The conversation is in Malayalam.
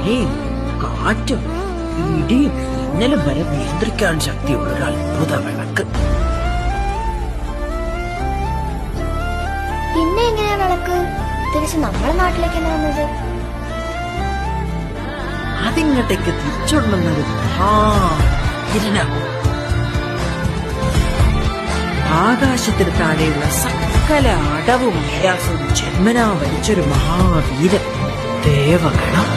മഴയും കാറ്റും ഇടിയും ഇന്നലും വരെ നിയന്ത്രിക്കാൻ ശക്തിയുള്ള ഒരു അത്ഭുത വിളക്ക്. പിന്നെ എങ്ങനെയാ വിളക്ക്? തിരിച്ച് നമ്മുടെ നാട്ടിലേക്ക് തന്നെ വന്നത്? അതിങ്ങോട്ടേക്ക് തിരിച്ചുകൊണ്ടുവന്നത് ആകാശത്തിന് താഴെയുള്ള സകല അടവും വിലാസവും ജന്മനാ വലിച്ചൊരു മഹാവീരൻ. ദേവഗണം.